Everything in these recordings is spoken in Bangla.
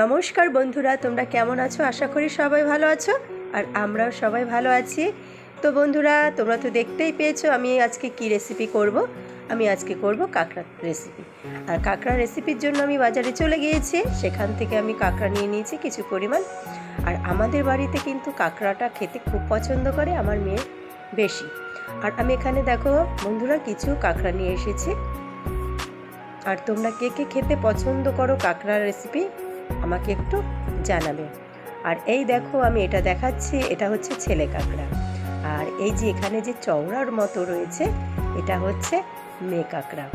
নমস্কার বন্ধুরা, তোমরা কেমন আছো? আশা করি সবাই ভালো আছো, আর আমরাও সবাই ভালো আছি। তো বন্ধুরা, তোমরা তো দেখতেই পেয়েছ আমি আজকে কি রেসিপি করব? আমি আজকে করব কাঁকড়া রেসিপি আর কাঁকড়া রেসিপির জন্য আমি বাজারে চলে গিয়েছি, সেখান থেকে আমি কাঁকড়া নিয়ে নিয়েছি কিছু পরিমাণ। আর আমাদের বাড়িতে কিন্তু কাঁকড়াটা খেতে খুব পছন্দ করে, আমার মেয়ে বেশি। আর আমি এখানে দেখো, বন্ধুরা কিছু কাঁকড়া নিয়ে এসেছি। আর তোমরা কে কে খেতে পছন্দ করো কাঁকড়ার রেসিপি আমাকে একটু জানাবে। আর এই দেখো আমি এটা দেখাচ্ছি, এটা হচ্ছে ছেলে কাঁকড়া। আর এই যে এখানে যে চওড়ার মতো রয়েছে, এটা হচ্ছে মেয়ে কাঁকড়া।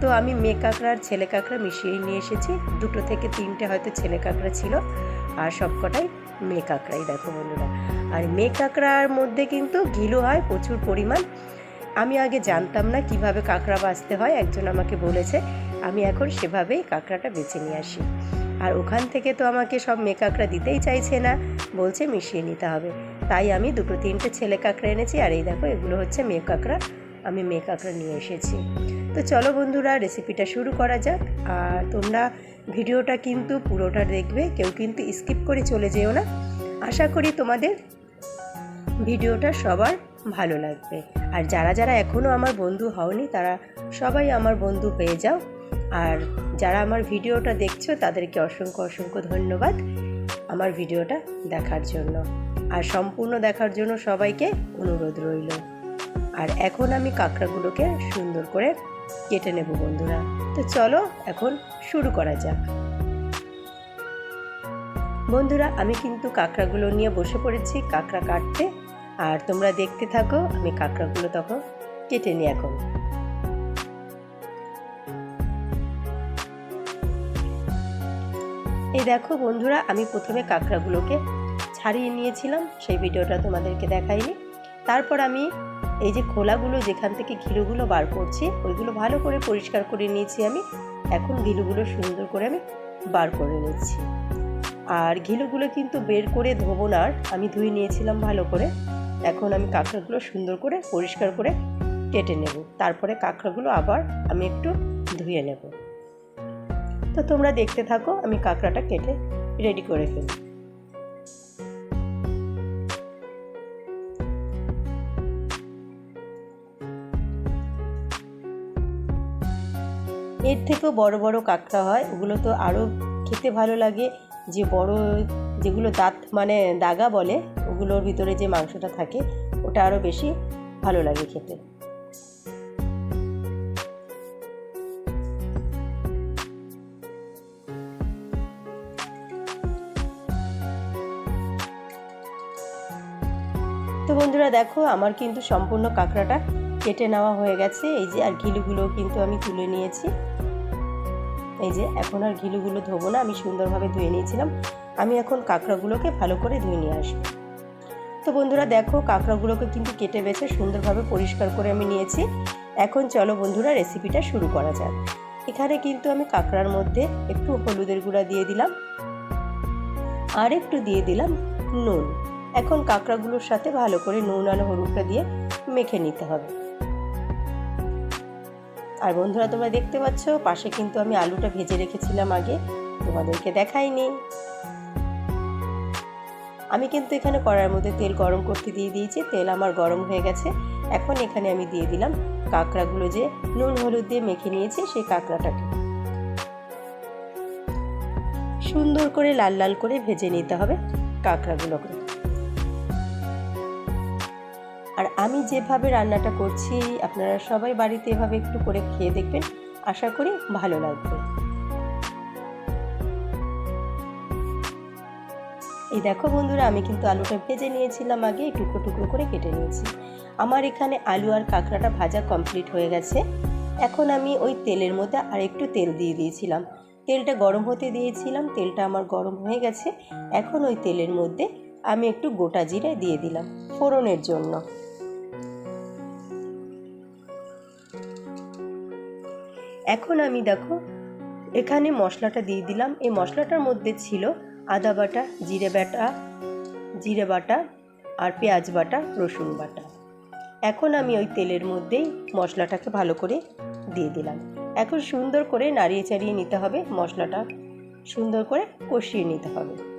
তো আমি মেয়ে কাঁকড়া আর ছেলে কাঁকড়া মিশিয়ে নিয়ে এসেছি। দুটো থেকে তিনটে হয়তো ছেলে কাঁকড়া ছিল, আর সবকটাই মেয়ে কাঁকড়াই দেখো বন্ধুরা। আর মেয়ে কাঁকড়ার মধ্যে কিন্তু ঘিলু হয় প্রচুর পরিমাণ। আমি আগে জানতাম না কীভাবে কাঁকড়া বাছতে হয়, একজন আমাকে বলেছে। আমি এখন সেভাবেই কাঁকড়াটা বেছে নিয়ে আসি। আর ওখান থেকে তো আমাকে সব মেয়ে কাঁকড়া দিতেই চাইছে না। বলছে মিশিয়ে নিতে হবে। তাই আমি দুটো তিনটে ছেলে কাঁকড়া এনেছি আর এই দেখো, এগুলো হচ্ছে মেয়ে আমি মেয়ে নিয়ে এসেছি। তো চলো বন্ধুরা, রেসিপিটা শুরু করা যাক। আর তোমরা ভিডিওটা কিন্তু পুরোটা দেখবে, কেউ কিন্তু স্কিপ করে চলে যেও না। আশা করি তোমাদের ভিডিওটা সবার ভালো লাগবে। আর যারা যারা এখনও আমার বন্ধু হওনি, তারা সবাই আমার বন্ধু হয়ে যাও। আর যারা আমার ভিডিওটা দেখছ, তাদেরকে অসংখ্য অসংখ্য ধন্যবাদ আমার ভিডিওটা দেখার জন্য। আর সম্পূর্ণ দেখার জন্য সবাইকে অনুরোধ রইল। আর এখন আমি কাঁকড়াগুলোকে সুন্দর করে কেটে নেব বন্ধুরা। তো চলো এখন শুরু করা যাক। বন্ধুরা, আমি কিন্তু কাঁকড়াগুলো নিয়ে বসে পড়েছি কাঁকড়া কাটতে। আর তোমরা দেখতে থাকো, আমি কাঁকড়াগুলো তখন কেটে নিই এখন। এই দেখো বন্ধুরা, আমি প্রথমে কাঁকড়াগুলোকে ছাড়িয়ে নিয়েছিলাম, সেই ভিডিওটা তোমাদেরকে দেখাইনি। তারপর আমি এই যে খোলাগুলো, যেখান থেকে ঘিলুগুলো বার করছি, ওইগুলো ভালো করে পরিষ্কার করে নিয়েছি আমি। এখন ঘিলুগুলো সুন্দর করে আমি বার করে নিচ্ছি। আর ঘিলুগুলো কিন্তু বের করে ধোবো না আমি ধুয়ে নিয়েছিলাম ভালো করে। এখন আমি কাঁকড়াগুলো সুন্দর করে পরিষ্কার করে কেটে নেব। তারপরে কাঁকড়াগুলো আবার আমি একটু ধুয়ে নেব। তো তোমরা দেখতে থাকো, আমি কাঁকড়াটা কেটে রেডি করে ফেলি। এর থেকেও বড় বড় কাঁকড়া হয়, ওগুলো তো আরও খেতে ভালো লাগে। যে বড়, যেগুলো দাঁত মানে দাগা বলে, ওগুলোর ভিতরে যে মাংসটা থাকে, ওটা আরও বেশি ভালো লাগে খেতে। তো বন্ধুরা দেখো, আমার কিন্তু সম্পূর্ণ কাঁকড়াটা কেটে নেওয়া হয়ে গেছে। এই যে, আর ঘিলুগুলো কিন্তু আমি তুলে নিয়েছি। এই যে, এখন আর ঘিলুগুলো ধোবো না, আমি সুন্দরভাবে ধুয়ে নিয়েছিলাম। আমি এখন কাঁকড়াগুলোকে ভালো করে ধুয়ে নিয়ে আসব। তো বন্ধুরা দেখো, কাঁকড়াগুলোকে কিন্তু কেটে বেছে সুন্দরভাবে পরিষ্কার করে আমি নিয়েছি। এখন চলো বন্ধুরা রেসিপিটা শুরু করা যাক। এখানে কিন্তু আমি কাঁকড়ার মধ্যে একটু হলুদের গুঁড়া দিয়ে দিলাম। আর একটু দিয়ে দিলাম নুন। এখন কাঁকড়াগুলোর সাথে ভালো করে নুন আর হলুদটা দিয়ে মেখে নিতে হবে। আর বন্ধুরা, তোমরা দেখতে পাচ্ছ, পাশে কিন্তু আমি আলুটা ভেজে রেখেছিলাম আগে। তোমাদেরকে দেখাইনি। আমি কিন্তু এখানে কড়ার মধ্যে তেল গরম করতে দিয়ে দিয়েছি। তেল আমার গরম হয়ে গেছে। এখন এখানে আমি দিয়ে দিলাম কাঁকড়াগুলো যে নুন, হলুদ দিয়ে মেখে নিয়েছি সেই কাঁকড়াটাকে। সুন্দর করে লাল লাল করে ভেজে নিতে হবে কাঁকড়াগুলোকে। আমি যেভাবে রান্নাটা করছি, আপনারা সবাই বাড়িতে এভাবে একটু করে খেয়ে দেখবেন। আশা করি ভালো লাগবে। এই দেখো বন্ধুরা, আমি কিন্তু আলুটা ভেজে নিয়েছিলাম আগে, টুকরো টুকরো করে কেটে নিয়েছি। আমার এখানে আলু আর কাঁকড়াটা ভাজা কমপ্লিট হয়ে গেছে। এখন আমি ওই তেলের মধ্যে আর একটু তেল দিয়ে দিয়েছিলাম। তেলটা গরম হতে দিয়েছিলাম, তেলটা আমার গরম হয়ে গেছে। এখন ওই তেলের মধ্যে আমি একটু গোটা জিরে দিয়ে দিলাম ফোড়নের জন্য। এখন আমি দেখো, এখানে মশলাটা দিয়ে দিলাম। এই মশলাটার মধ্যে ছিল আদা বাটা, জিরে বাটা জিরে বাটা আর পেঁয়াজ বাটা, রসুন বাটা। এখন আমি ওই তেলের মধ্যেই মশলাটাকে ভালো করে দিয়ে দিলাম। এখন সুন্দর করে নাড়িয়ে চাড়িয়ে নিতে হবে। মশলাটা সুন্দর করে কষিয়ে নিতে হবে।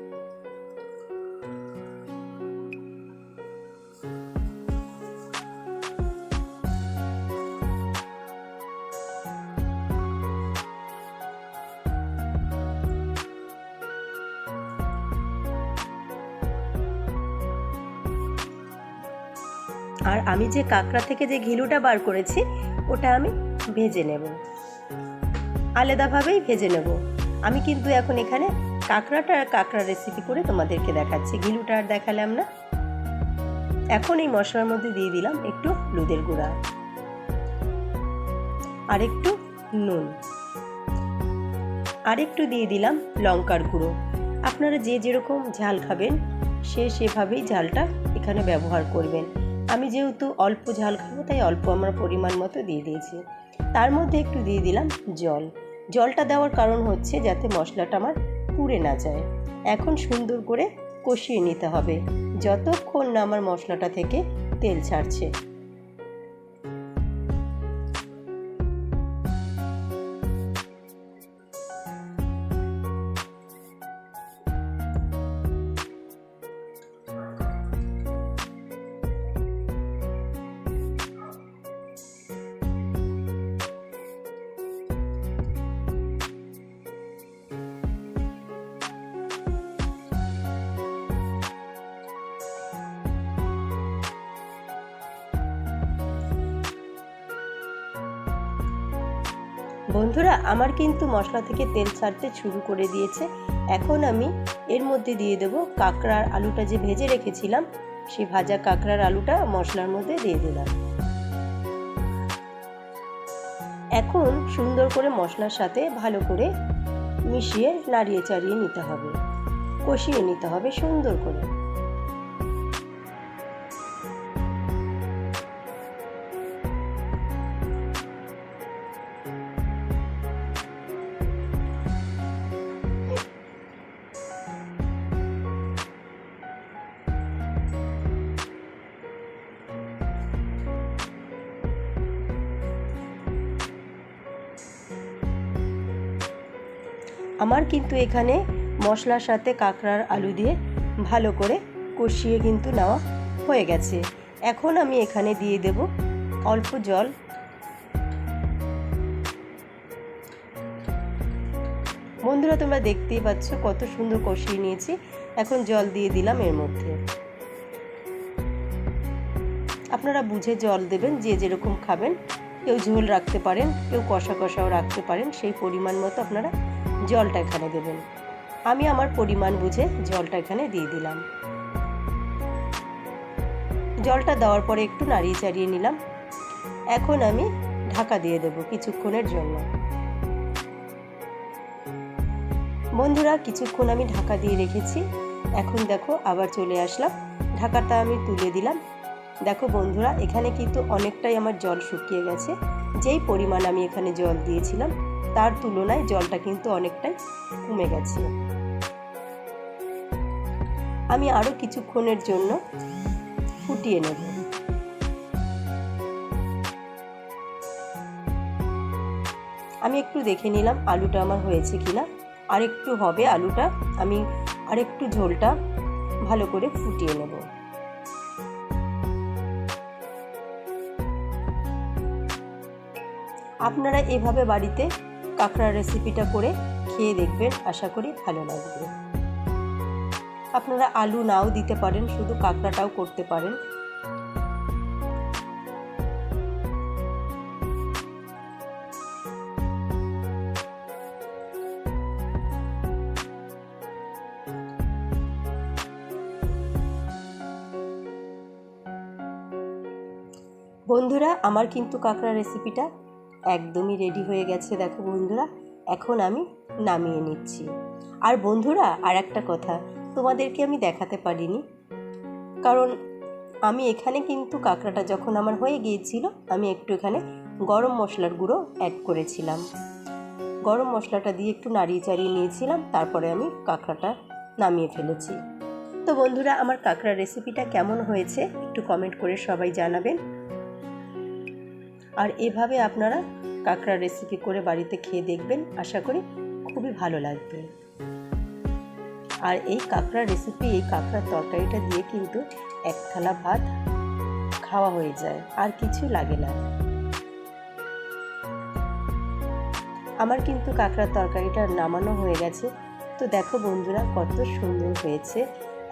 আর আমি যে কাঁকড়া থেকে যে ঘিলুটা বার করেছি, ওটা আমি ভেজে নেব। আলাদাভাবেই ভেজে নেব। আমি কিন্তু এখন এখানে কাঁকড়াটা আর কাঁকড়া রেসিপি করে তোমাদেরকে দেখাচ্ছি। ঘিলুটা আর দেখালাম না। এখন এই মশলার মধ্যে দিয়ে দিলাম একটু হলুদের গুঁড়া। আর একটু নুন। আর একটু দিয়ে দিলাম লঙ্কার গুঁড়ো। আপনারা যে যেরকম ঝাল খাবেন, সে সেভাবেই ঝালটা এখানে ব্যবহার করবেন। আমি যেহেতু অল্প ঝাল খাব, তাই অল্প আমার পরিমাণ মতো দিয়ে দিয়েছি। তার মধ্যে একটু দিয়ে দিলাম জল। জলটা দেওয়ার কারণ হচ্ছে যাতে মশলাটা আমার পুড়ে না যায়। এখন সুন্দর করে কষিয়ে নিতে হবে। যতক্ষণ না আমার মশলাটা থেকে তেল ছাড়ছে। বন্ধুরা, আমার কিন্তু মশলা থেকে তেল ছাড়তে শুরু করে দিয়েছে। এখন আমি এর মধ্যে দিয়ে দেবো কাঁকড়ার আলুটা যে ভেজে রেখেছিলাম, সেই ভাজা কাঁকড়ার আলুটা মশলার মধ্যে দিয়ে দিলাম। এখন সুন্দর করে মশলার সাথে ভালো করে মিশিয়ে নাড়িয়ে চাড়িয়ে নিতে হবে। কষিয়ে নিতে হবে সুন্দর করে। আমার কিন্তু এখানে মশলার সাথে কাঁকড়ার আলু দিয়ে ভালো করে কষিয়ে কিন্তু নেওয়া হয়ে গেছে। এখন আমি এখানে দিয়ে দেব অল্প জল। বন্ধুরা, তোমরা দেখতেই পাচ্ছ কত সুন্দর কষিয়ে নিয়েছি। এখন জল দিয়ে দিলাম এর মধ্যে। আপনারা বুঝে জল দেবেন, যে যেরকম খাবেন, কেউ ঝোল রাখতে পারেন, কেউ কষা কষাও রাখতে পারেন, সেই পরিমাণ মতো আপনারা জলটা এখানে দেবেন। আমি আমার পরিমাণ বুঝে জলটা এখানে দিয়ে দিলাম। জলটা দেওয়ার পরে একটু নাড়িয়ে চাড়িয়ে নিলাম। এখন আমি ঢাকা দিয়ে দেব কিছুক্ষণের জন্য। বন্ধুরা, কিছুক্ষণ আমি ঢাকা দিয়ে রেখেছি। এখন দেখো, আবার চলে আসলাম। ঢাকাটা আমি তুলে দিলাম। দেখো বন্ধুরা, এখানে কিন্তু অনেকটাই আমার জল শুকিয়ে গেছে। যেই পরিমাণ আমি এখানে জল দিয়েছিলাম তার তুলনায় জলটা কিন্তু অনেকটাই কমে গেছে। আমি আরও কিছুক্ষণের জন্য ফুটিয়ে নেব। আমি একটু দেখে নিলাম আলুটা আমার হয়েছে কিনা। আর একটু হবে আলুটা, আমি আরেকটু ঝোলটা ভালো করে ফুটিয়ে নেব। আপনারা এভাবে বাড়িতে কাঁকড়ার রেসিপিটা করে খেয়ে দেখবেন। আশা করি ভালো লাগবে। আপনারা আলু নাও দিতে পারেন, শুধু কাঁকড়াটাও করতে পারেন। বন্ধুরা, আমার কিন্তু কাঁকড়া রেসিপিটা একদমই রেডি হয়ে গেছে, দেখো বন্ধুরা। এখন আমি নামিয়ে নিচ্ছি। আর বন্ধুরা আর একটা কথা, তোমাদেরকে আমি দেখাতে পারিনি। কারণ আমি এখানে কিন্তু কাঁকড়াটা যখন আমার হয়ে গিয়েছিল, আমি একটু এখানে গরম মশলার গুঁড়ো অ্যাড করেছিলাম। গরম মশলাটা দিয়ে একটু নাড়িয়ে চাড়িয়ে নিয়েছিলাম, তারপরে আমি কাঁকড়াটা নামিয়ে ফেলেছি। তো বন্ধুরা, আমার কাঁকড়া রেসিপিটা কেমন হয়েছে একটু কমেন্ট করে সবাই জানাবেন। আর এভাবে আপনারা কাঁকড়া রেসিপি করে বাড়িতে খেয়ে দেখবেন, আশা করি খুবই ভালো লাগবে। আর এই কাঁকড়ার রেসিপি এই কাঁকড়ার তরকারিটা দিয়ে কিন্তু এক থালা ভাত খাওয়া হয়ে যায়, আর কিছু লাগে না। আমার কিন্তু কাঁকড়ার তরকারিটা নামানো হয়ে গেছে। তো দেখো বন্ধুরা, কত সুন্দর হয়েছে।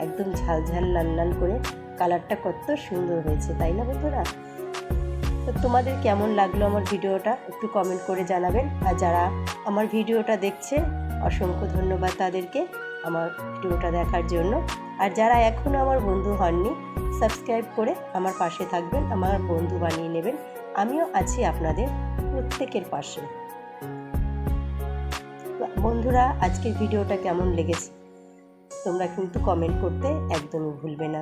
একদম ঝাল ঝাল লাল লাল করে কালারটা কত সুন্দর হয়েছে, তাই না বন্ধুরা? তো তোমাদের কেমন লাগল আমার ভিডিওটা? একটু কমেন্ট করে জানাবেন। আর যারা আমার ভিডিওটা দেখছে, অসংখ্য ধন্যবাদ তাদেরকে আমার ভিডিওটা দেখার জন্য। আর যারা এখনও আমার বন্ধু হননি সাবস্ক্রাইব করে আমার পাশে থাকবেন, আমার বন্ধু বানিয়ে নেবেন। আমিও আছি আপনাদের প্রত্যেকের পাশে। বন্ধুরা, আজকের ভিডিওটা কেমন লেগেছে? তোমরা কিন্তু কমেন্ট করতে একদমই ভুলবে না।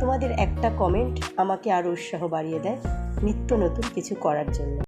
তোমাদের একটা কমেন্ট আমাকে আরও উৎসাহ বাড়িয়ে দেয় নিত্য নতুন কিছু করার জন্য।